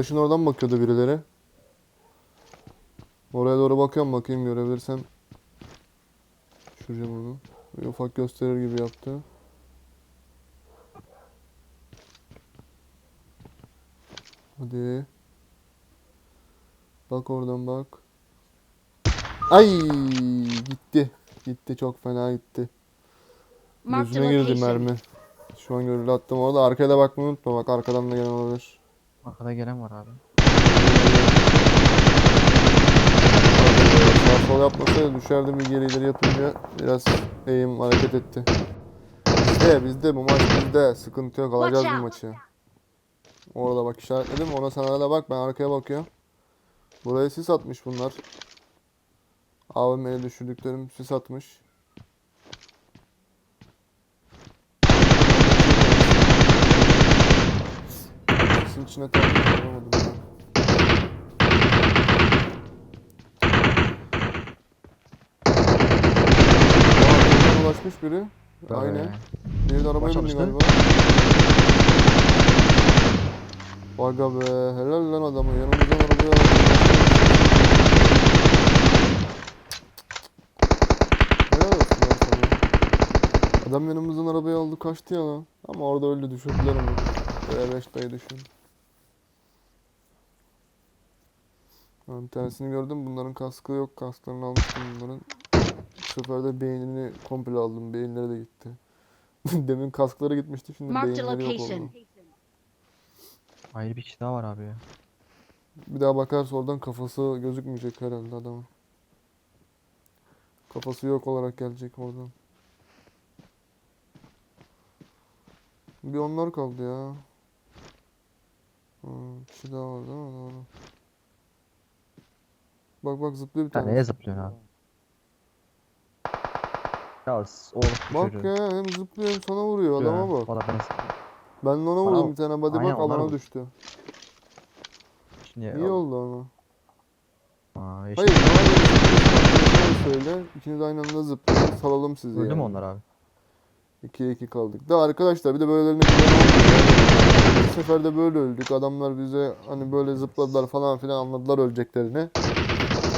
taşın oradan bakıyordu birileri. Oraya doğru bakıyorum bakayım görebilirsem. Şuracağım onu. Bir ufak gösterir gibi yaptı. Hadi. Bak oradan bak. Ay gitti. Gitti çok fena gitti. Gözüne girdi mermi. Şu an görüldü attım orada. Arkaya da bakmayı unutma bak arkadan da gelen olabilir. Arkada gelen var abi. Sağ sol yapmasaydı düşerdim bir geri ileri yapınca biraz eğim hareket etti. Bizde bizde bu maç bizde. Sıkıntı yok alacağız bu maçı. Orada bak işaretledim ona sana da bak ben arkaya bakıyorum. Buraya sis atmış bunlar. AVM'ye düşürdüklerim sis atmış. İçine takmış anlamadım ya. Aa, ulaşmış biri. Aynen. Biri de arabaya bindi galiba. Aga be helal lan adamı yanımızdan arabaya. Helal olsun lan sana. Adam yanımızdan arabayı aldı kaçtı ya lan. Ama orada öldü düşürdüler onu. B5 dayı düşün. Ben bir tanesini gördüm. Bunların kaskı yok. Kasklarını almıştım bunların. Bu sefer de beynini komple aldım. Beyinleri de gitti. Demin kaskları gitmişti. Şimdi Marked beyinleri yok oldu. Ayrı bir kişi daha var abi ya. Bir daha bakarsa oradan kafası gözükmeyecek herhalde adamın. Kafası yok olarak gelecek oradan. Bir onlar kaldı ya. Hmm, bir kişi daha var değil mi? Doğru. Bak bak zıplıyor bir Sen tane. neye zıplıyorsun abi? Ya s- oğlum bu Bak çocuğu. ya hem zıplıyor hem sana vuruyor adama bak. O da beni sıkıyor. Ben de ona Bana vurdum vur. bir tane body Aynen, bak onlara alana vur. düştü. Şimdi İyi oldu ama. Aa, işte Hayır bana da söyle. İkiniz aynı anda zıplayın salalım sizi öldü mü yani. onlar abi? 2'ye 2 kaldık. Da arkadaşlar bir de böylelerine güven. Bir sefer de böyle öldük. Adamlar bize hani böyle zıpladılar falan filan anladılar öleceklerini.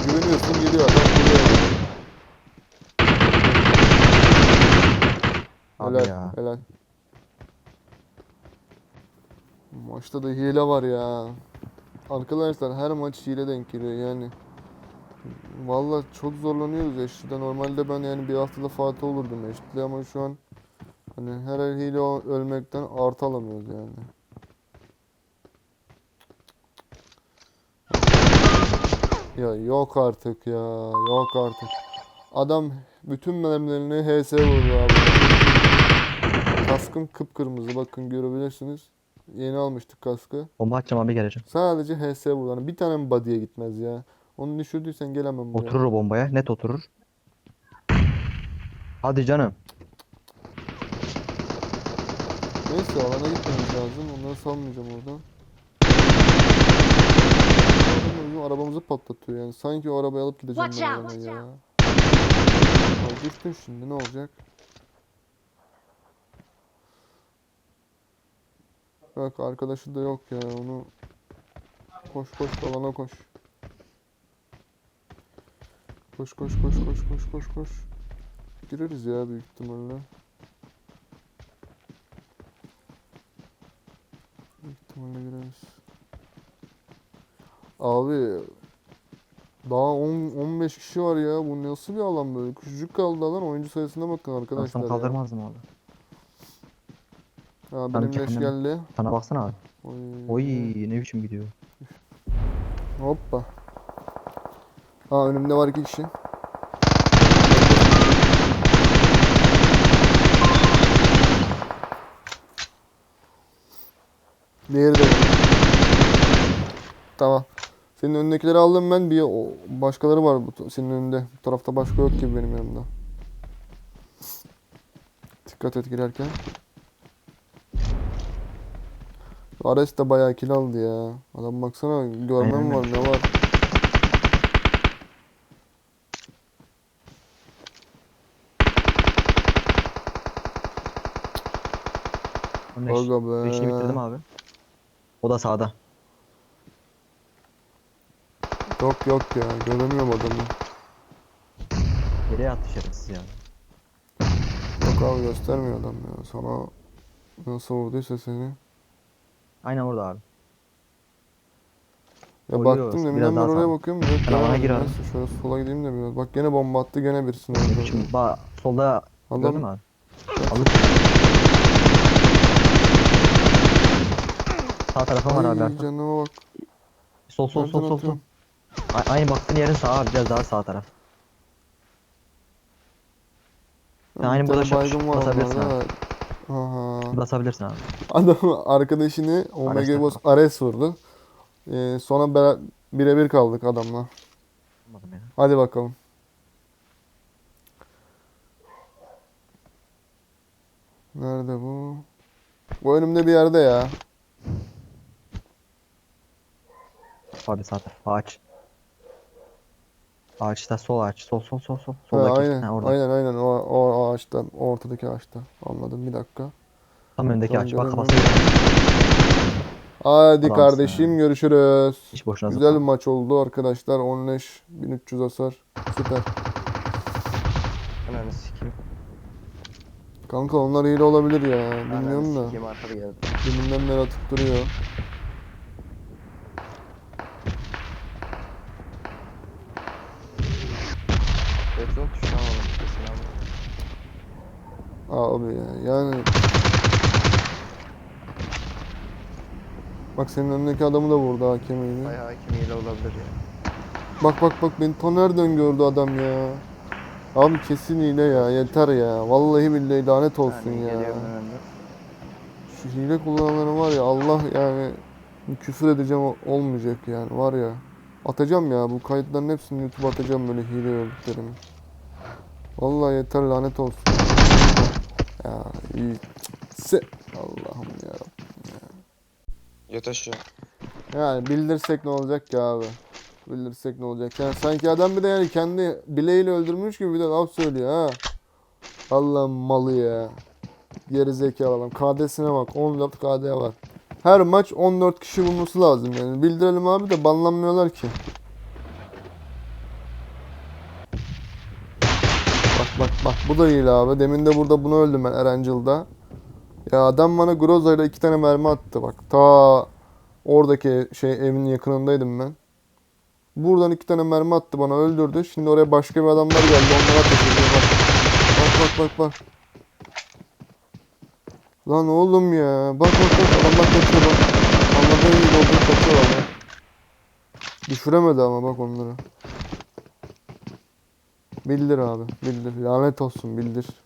Güveniyorsun geliyor adam vuruyor. Abi Helal, ya. helal. Maçta da hile var ya. Arkadaşlar her maç hile denk geliyor yani. Vallahi çok zorlanıyoruz eşlide. Normalde ben yani bir haftada Fatih olurdum eşlide ama şu an hani her hile ölmekten artı alamıyoruz yani. Ya yok artık ya. Yok artık. Adam bütün mermilerini HS vurdu abi. Kaskım kıpkırmızı bakın görebilirsiniz. Yeni almıştık kaskı. Bomba atacağım abi geleceğim. Sadece HS vurdu. Hani bir tane mi body'ye gitmez ya. Onu düşürdüysen gelemem buraya. Oturur o bombaya. Net oturur. Hadi canım. Neyse alana gitmemiz lazım. Onları salmayacağım oradan. Bizim arabamızı patlatıyor yani. Sanki o arabayı alıp gideceğim Watch ben out. alana ya. Ya düştün şimdi ne olacak? Bak arkadaşı da yok ya onu koş koş alana koş. Koş koş koş koş koş koş koş. Gireriz ya büyük ihtimalle. Büyük ihtimalle gireriz. Abi daha 10 15 kişi var ya. Bu nasıl bir alan böyle? Küçücük kaldı alan. Oyuncu sayısına bakın arkadaşlar ya. kaldırmazdım abi. Ben benim leş geldi. Sana baksana abi. Oy. Oy ne biçim gidiyor. Hoppa. Ha önümde var iki kişi. Diğeri de. Tamam. Senin önündekileri aldım ben. Bir o, başkaları var bu senin önünde. Bu tarafta başka yok gibi benim yanımda. Dikkat et girerken. Ares de bayağı kill aldı ya. Adam baksana görmem var ne var. Aga be. eşini bitirdim abi. O da sağda. Yok yok ya göremiyorum adamı. Nereye attı şerefsiz ya? Yok abi göstermiyor adam ya. Sana nasıl vurduysa seni. Aynen orada abi. Ya Oluyor, baktım biraz deminden ben daha oraya sağ. bakıyorum. Yok Sen alana göremedim. gir abi. Neyse şöyle sola gideyim de biraz. Bak gene bomba attı gene birisini öldürdü. biçim ba solda gördün mü Adam abi? Alır. Sağ tarafım var abi. Ay, arka. canıma bak. Sol sol sol sol sol. atıyorum? A- aynı baktığın yerin sağı abi biraz daha sağ taraf. Bir aynı burada var basabilirsin. Aha. Basabilirsin abi. Adam arkadaşını Omega Boss Ares vurdu. Ee, sonra birebir kaldık adamla. Anladım ya. Hadi bakalım. Nerede bu? Bu önümde bir yerde ya. Abi sağ taraf. Ağaç. Ağaçta sol ağaç. Sol sol sol sol. Ha, Soldaki. aynen, Ha, orada. aynen, aynen. O, o ağaçta, o ortadaki ağaçta. Anladım, bir dakika. Tam an ağaç. Bak kafası. Hadi Adamsın kardeşim, görüşürüz. Hiç boşuna Güzel bir zıplama. maç oldu arkadaşlar. 10 leş, 1300 hasar. Süper. Ananı sikeyim. Kanka onlar hile olabilir ya. Bilmiyorum da. sikeyim arkada geldi. Deminden beri atıp duruyor. Beton tuşuna alalım. Alalım. Abi ya yani Bak senin önündeki adamı da vurdu hakemiyle. Ay hakim hile olabilir ya. Bak bak bak beni ta nereden gördü adam ya. Abi kesin hile ya yeter ya. Vallahi billahi lanet olsun Yani ya. Şu hile kullananların var ya Allah yani küfür edeceğim olmayacak yani var ya. Atacağım ya bu kayıtların hepsini YouTube'a atacağım böyle hile gördüklerimi. Vallahi yeter lanet olsun. Ya iyi. Se Allah'ım ya. Yat aşağı. Yani bildirsek ne olacak ki abi? Bildirsek ne olacak? Yani sanki adam bir de yani kendi bileğiyle öldürmüş gibi bir de laf söylüyor ha. Allah'ın malı ya. Geri zekalı adam. KD'sine bak. 14 KD var. Her maç 14 kişi bulması lazım yani. Bildirelim abi de banlanmıyorlar ki. Bak bu da iyi abi. Demin de burada bunu öldüm ben Erangel'da. Ya adam bana Groza ile iki tane mermi attı bak. Ta oradaki şey evin yakınındaydım ben. Buradan iki tane mermi attı bana öldürdü. Şimdi oraya başka bir adamlar geldi. Onlara ateş ediyor bak. Bak bak bak bak. Lan oğlum ya. Bak bak bak adamlar kaçıyor bak. Allah'tan iyi olduğunu kaçıyor ama. Düşüremedi ama bak onları. Bildir abi. Bildir. Lanet olsun bildir.